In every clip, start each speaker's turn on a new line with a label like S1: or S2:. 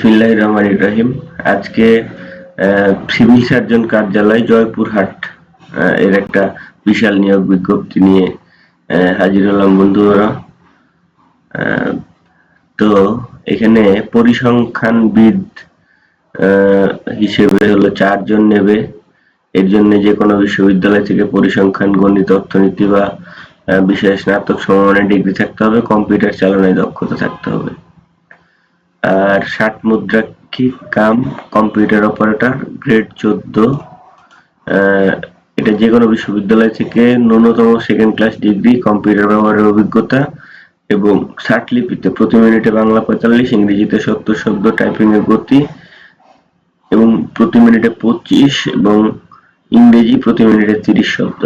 S1: বিসমিল্লাহির রহমানির রহিম। আজকে সিভিল সার্জন কার্যালয় জয়পুরহাট এর একটা বিশাল নিয়োগ বিজ্ঞপ্তি নিয়ে হাজির হলাম বন্ধুরা। তো এখানে পরিসংখ্যানবিদ হিসেবে হলো চারজন নেবে। এর জন্য যে কোনো বিশ্ববিদ্যালয় থেকে পরিসংখ্যান, গণিত, অর্থনীতি বা বিষয়ে স্নাতক সমমানের ডিগ্রি থাকতে হবে, কম্পিউটার চালনায় দক্ষতা থাকতে হবে। আর ষাট মুদ্রাক্ষী কাম, কম্পিউটার অপারেটর, গ্রেড চোদ্দ। এটা যে কোনো বিশ্ববিদ্যালয় থেকে ন্যূনতম সেকেন্ড ক্লাস ডিগ্রি কম্পিউটার ব্যবহারের অভিজ্ঞতা এবং ষাট লিপিতে প্রতি মিনিটে বাংলা পঁয়তাল্লিশ, ইংরেজিতে সত্তর শব্দ টাইপিং এর গতি এবং প্রতি মিনিটে পঁচিশ এবং ইংরেজি প্রতি মিনিটে তিরিশ শব্দ।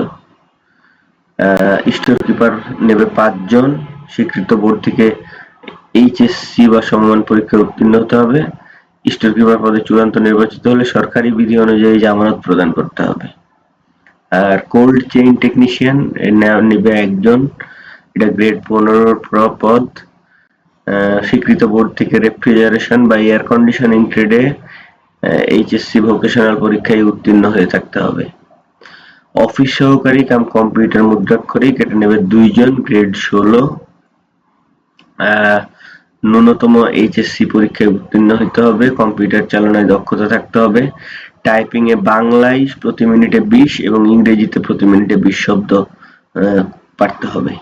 S1: স্টোর কিপার নেবে পাঁচজন। স্বীকৃত বোর্ড থেকে এইচএসসি বা সমমান পরীক্ষায় উত্তীর্ণ হতে হবে। স্টোর কিপার পদে চূড়ান্ত নির্বাচিত হলে সরকারি বিধি অনুযায়ী জামানত প্রদান করতে হবে। আর কোল্ড চেইন টেকনিশিয়ান নেবে একজন। এটা গ্রেড পনেরো পদ। স্বীকৃত বোর্ড থেকে রেফ্রিজারেশন বা এয়ার কন্ডিশনিং ট্রেডে এইচএসসি ভোকেশনাল পরীক্ষায় উত্তীর্ণ হয়ে থাকতে হবে। অফিস সহকারী কাম কম্পিউটার মুদ্রাক্ষরিক, এটা নেবে দুইজন গ্রেড ষোলো। ন্যূনতম এইচএসসি পরীক্ষায় উত্তীর্ণ হতে হবে, কম্পিউটার চালনায় দক্ষতা থাকতে হবে, টাইপিং এ বাংলায় প্রতি মিনিটে বিশ এবং ইংরেজিতে প্রতি মিনিটে বিশ শব্দ পারতে হবে।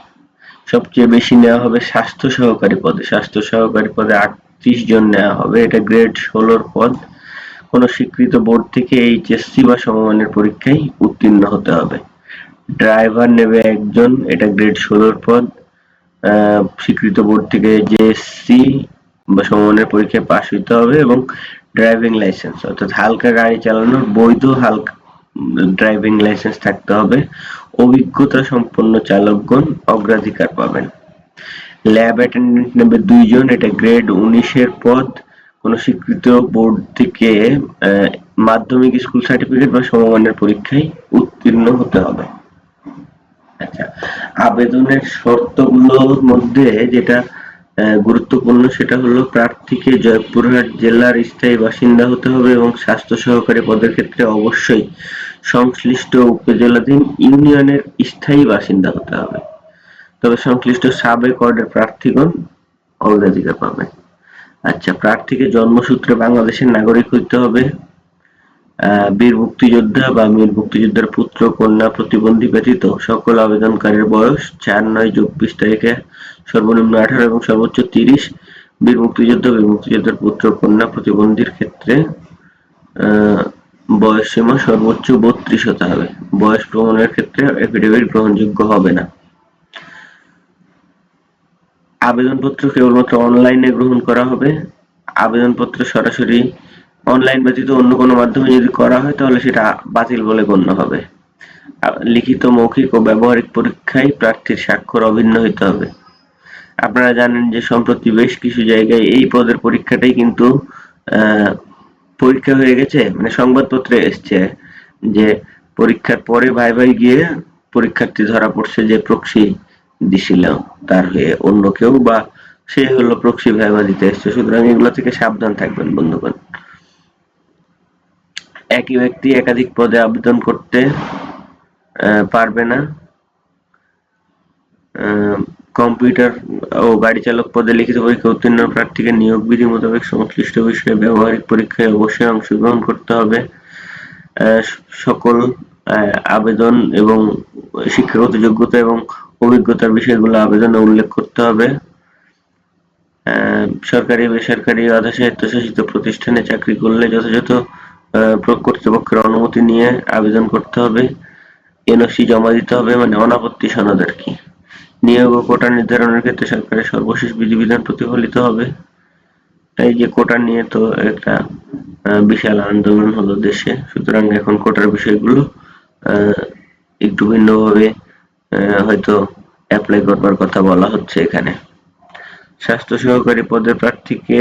S1: সবচেয়ে বেশি নেওয়া হবে স্বাস্থ্য সহকারী পদে। স্বাস্থ্য সহকারী পদে আটত্রিশ জন নেওয়া হবে। এটা গ্রেড ষোলোর পদ। কোনো স্বীকৃত বোর্ড থেকে এইচএসসি বা সমমানের পরীক্ষায় উত্তীর্ণ হতে হবে। ড্রাইভার নেবে একজন। এটা গ্রেড ষোলোর পদ। স্বীকৃত বোর্ড থেকে জেএসসি বা সমমানের পরীক্ষায় পাশ হইতে হবে এবং ড্রাইভিং লাইসেন্স অর্থাৎ হালকা গাড়ি চালানোর বৈধ হালকা ড্রাইভিং লাইসেন্স থাকতে হবে। অভিজ্ঞতা সম্পন্ন চালকগণ অগ্রাধিকার পাবেন। ল্যাব অ্যাটেন্ডেন্ট নেবে দুইজন এটা গ্রেড উনিশের পদ কোন স্বীকৃত বোর্ড থেকে মাধ্যমিক স্কুল সার্টিফিকেট বা সমমানের পরীক্ষায় উত্তীর্ণ হতে হবে। আবেদনের শর্তগুলোর মধ্যে যেটা গুরুত্বপূর্ণ সেটা হলো প্রার্থীকে জয়পুরহাট জেলার স্থায়ী বাসিন্দা হতে হবে এবং স্বাস্থ্য সহকারী পদের ক্ষেত্রে অবশ্যই সংশ্লিষ্ট উপজেলাধীন ইউনিয়নের স্থায়ী বাসিন্দা হতে হবে। তবে সংশ্লিষ্ট সাবেক ওয়ার্ডের প্রার্থীগণ অগ্রাধিকার পাবে আচ্ছা প্রার্থীকে জন্মসূত্রে বাংলাদেশের নাগরিক হইতে হবে। বীর মুক্তিযোদ্ধা বা বীর মুক্তিযোদ্ধার পুত্র, কন্যা, প্রতিবন্ধী ব্যতীত সকল আবেদনকারীর বয়স চার নয় চব্বিশ তারিখে সর্বনিম্ন আঠারো এবং সর্বোচ্চ তিরিশ। বীর মুক্তিযোদ্ধা, বীর মুক্তিযোদ্ধার পুত্র, কন্যা, প্রতিবন্ধীর ক্ষেত্রে বয়স সীমা সর্বোচ্চ বত্রিশ হতে হবে। বয়স প্রমাণের ক্ষেত্রে এফিডেভিট গ্রহণযোগ্য হবে না। আবেদনপত্র কেবলমাত্র অনলাইনে গ্রহণ করা হবে। আবেদনপত্র সরাসরি অনলাইন ব্যতীত অন্য কোনো মাধ্যমে যদি করা হয়, তাহলে সেটা বাতিল বলে গণ্য হবে। লিখিত মৌখিক ও ব্যবহারিক পরীক্ষায় প্রার্থীর স্বাক্ষর অভিন্ন হইতে হবে। আপনারা জানেন যে সম্প্রতি বেশ কিছু জায়গায় এই পদের পরীক্ষাটাই কিন্তু পরীক্ষা হয়ে গেছে। মানে সংবাদপত্রে এসছে যে পরীক্ষার পরে ভাই ভাই গিয়ে পরীক্ষার্থী ধরা পড়ছে যে প্রক্সি দিছিল তার হয়ে অন্য কেউ বা সে হলো প্রক্সি ভাইবা দিতে এসছে। সুতরাং এগুলো থেকে সাবধান থাকবেন বন্ধুগণ। একই ব্যক্তি একাধিক পদে আবেদন করতে পারবে না। কম্পিউটার ও গাড়ি চালক পদে লিখিত পরীক্ষা উত্তীর্ণ প্রার্থীকে নিয়োগ বিধি মোতাবেক সংশ্লিষ্ট বিষয়ে ব্যবহারিক পরীক্ষায় অবশ্যই অংশগ্রহণ করতে হবে। সকল আবেদন এবং শিক্ষাগত যোগ্যতা এবং অভিজ্ঞতার বিষয়গুলো আবেদনে উল্লেখ করতে হবে। সরকারি, বেসরকারি আধা প্রতিষ্ঠানে চাকরি করলে যথাযথ কর্তৃপক্ষের অনুমতি নিয়ে আবেদন করতে হবে, এনওসি জমা দিতে হবে মানে অনাপত্তি সনদ আর কি। নিয়োগ ও কোটা নির্ধারণের ক্ষেত্রে সরকারের সর্বশেষ বিধিবিধান প্রতিফলিত হবে। এই যে কোটা নিয়ে তো একটা বিশাল আন্দোলন হলো দেশে, সুতরাং এখন কোটার বিষয়গুলো একটু ভিন্নভাবে হয়তো অ্যাপ্লাই করবার কথা বলা হচ্ছে এখানে। স্বাস্থ্য সহকারী পদের প্রার্থীকে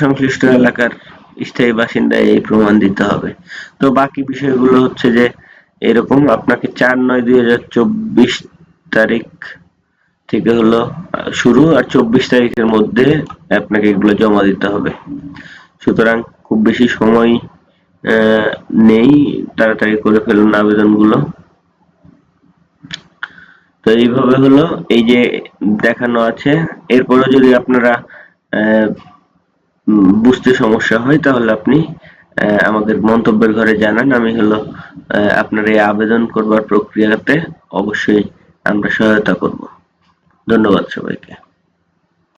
S1: সংশ্লিষ্ট এলাকার স্থায়ী বাসিন্দা এই প্রমাণ দিতে হবে। তো বাকি বিষয়গুলো হচ্ছে যে, এরকম আপনাকে চার নয় দুই হাজার চব্বিশ তারিখ থেকে হলো শুরু আর চব্বিশ তারিখের মধ্যে আপনাকে এগুলো জমা দিতে হবে। সুতরাং খুব বেশি সময় নেই তাড়াতাড়ি করে ফেলুন আবেদনগুলো। তো এইভাবে হলো, এই যে দেখানো আছে এরপরে যদি আপনারা বুঝতে সমস্যা হয়, তাহলে আপনি আমাদের মন্তব্যের ঘরে জানান। আমি হলো আপনার এই আবেদন করবার প্রক্রিয়াতে অবশ্যই আমরা সহায়তা করব। ধন্যবাদ সবাইকে।